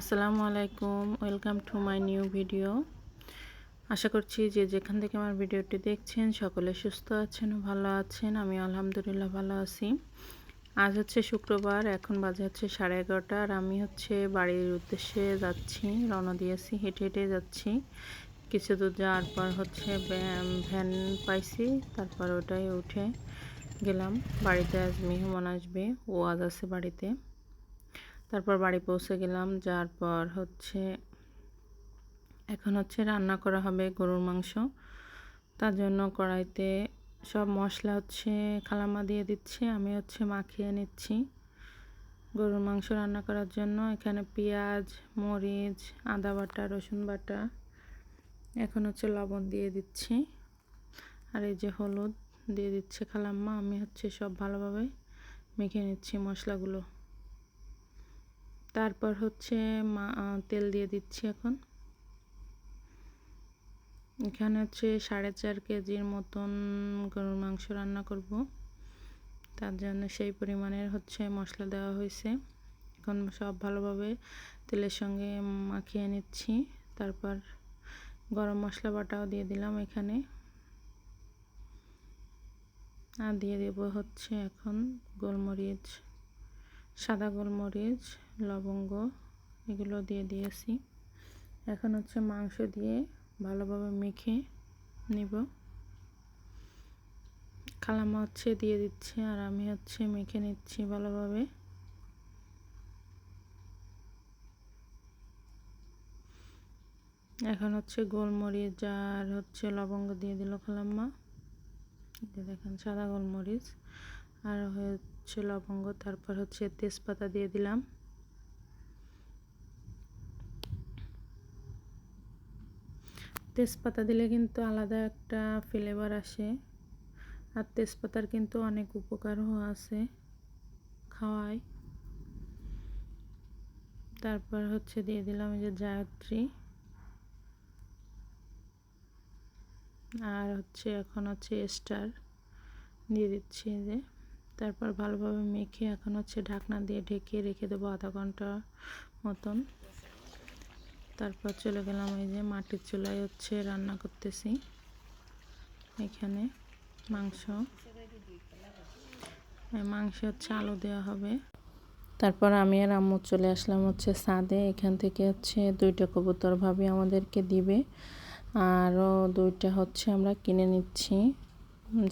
আসসালামু আলাইকুম, welcome to my new video. আশা করছি যে যেখান থেকে আমার ভিডিওটি দেখছেন সকলে সুস্থ আছেন ও ভালো আছেন। আমি আলহামদুলিল্লাহ ভালো আছি। আজ হচ্ছে শুক্রবার, এখন বাজে হচ্ছে সাড়ে এগারোটা আর আমি হচ্ছে বাড়ির উদ্দেশ্যে যাচ্ছি, রওনা দিয়েছি, হেঁটে হেঁটে যাচ্ছি। কিছু দূর যাওয়ার পর হচ্ছে ভ্যান পাইছি, তারপর ওটাই উঠে গেলাম। বাড়িতে আজ মেহমান আসবে, ও আজ আছে বাড়িতে। তারপর বাড়ি পৌঁছে গেলাম। যার পর হচ্ছে এখন হচ্ছে রান্না করা হবে গরুর মাংস। তার জন্য কড়াইতে সব মশলা হচ্ছে খালামা দিয়ে দিচ্ছে, আমি হচ্ছে মাখিয়ে নিচ্ছি। গরুর মাংস রান্না করার জন্য এখানে পেঁয়াজ, মরিচ, আদা বাটা, রসুন বাটা, এখন হচ্ছে লবণ দিয়ে দিচ্ছি। আর এই যে হলুদ দিয়ে দিচ্ছে খালাম্মা, আমি হচ্ছে সব ভালোভাবে মেখে নিচ্ছি মশলাগুলো। তারপর হচ্ছে মা তেল দিয়ে দিচ্ছি এখন। এখানে হচ্ছে সাড়ে চার কেজির মতন গরুর মাংস রান্না করব। তার জন্য সেই পরিমাণের হচ্ছে মশলা দেওয়া হয়েছে। এখন সব ভালোভাবে তেলের সঙ্গে মাখিয়ে নিচ্ছি। তারপর গরম মশলা বাটাও দিয়ে দিলাম এখানে। আর দিয়ে দেব হচ্ছে এখন গোলমরিচ। সাদা গোলমরিচ, লবঙ্গ, এগুলো দিয়ে দিয়েছি। এখন হচ্ছে মাংস দিয়ে ভালোভাবে মেখে নিব। খালামা হচ্ছে দিয়ে দিচ্ছে আর আমি হচ্ছে মেখে নিচ্ছি ভালোভাবে। এখন হচ্ছে গোলমরিচ আর হচ্ছে লবঙ্গ দিয়ে দিল খালাম্মা দেখেন সাদা গোলমরিচ। আর হচ্ছে লবঙ্গ, তারপর হচ্ছে তেজপাতা দিয়ে দিলাম। তেজপাতা দিলে কিন্তু আলাদা একটা ফ্লেভার আসে। আর তেজপাতার কিন্তু অনেক উপকারও আছে খাওয়ায়। তারপর হচ্ছে দিয়ে দিলাম যে জায়ত্রী। আর হচ্ছে এখন হচ্ছে স্টার দিয়ে দিচ্ছি যে। তারপর ভালোভাবে মেখে এখন হচ্ছে ঢাকনা দিয়ে ঢেকে রেখে দেবো আধা ঘণ্টা মতন। তারপর চলে গেলাম এই যে মাটির চুলায় হচ্ছে রান্না করতেছি। এখানে মাংস। মাংস হচ্ছে আলু দেওয়া হবে। তারপর আমি আর আম্মু চলে আসলাম হচ্ছে সাদে এখান থেকে হচ্ছে দুইটা কবুতর ভাবি আমাদেরকে দিবে। আরও দুইটা হচ্ছে আমরা কিনে নিচ্ছি।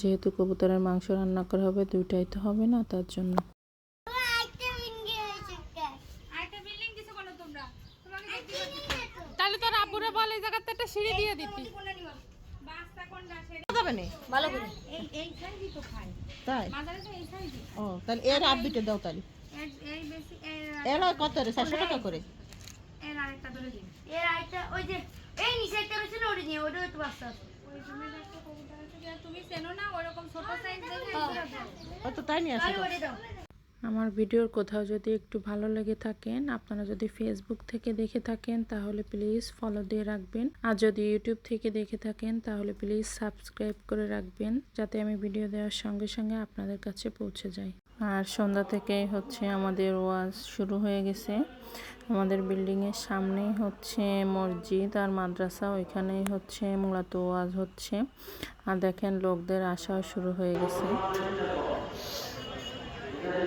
যেহেতু কবুতরের মাংস রান্না করা হবে দুইটাই তো হবে না তার জন্য। তাহলে তোর আব্বুরে বল এই জায়গাতে একটা সিঁড়ি দিয়ে দিতি। ভালো করে তাই? ও তাহলে এর আর দুটো দাও তাহলে। এর কত রে? চারশো টাকা করে। এর আরেকটা ওই যে এই নিচে একটা রয়েছে না ওটা নিয়ে ওটা একটু বাচ্চা আছে। তুমি চেনো না ওরকম ছোট সাইজ ও তো তাই নিয়ে আসো আমার ভিডিওর কোথাও যদি একটু ভালো লেগে থাকেন, আপনারা যদি ফেসবুক থেকে দেখে থাকেন, তাহলে প্লিজ ফলো দিয়ে রাখবেন। আর যদি ইউটিউব থেকে দেখে থাকেন, তাহলে প্লিজ সাবস্ক্রাইব করে রাখবেন, যাতে আমি ভিডিও দেওয়ার সঙ্গে সঙ্গে আপনাদের কাছে পৌঁছে যাই। আর সন্ধ্যা থেকেই হচ্ছে আমাদের ওয়াজ শুরু হয়ে গেছে। আমাদের বিল্ডিংয়ের সামনেই হচ্ছে মসজিদ আর মাদ্রাসা, ওইখানেই হচ্ছে মূলত ওয়াজ হচ্ছে। আর দেখেন, লোকদের আসাও শুরু হয়ে গেছে।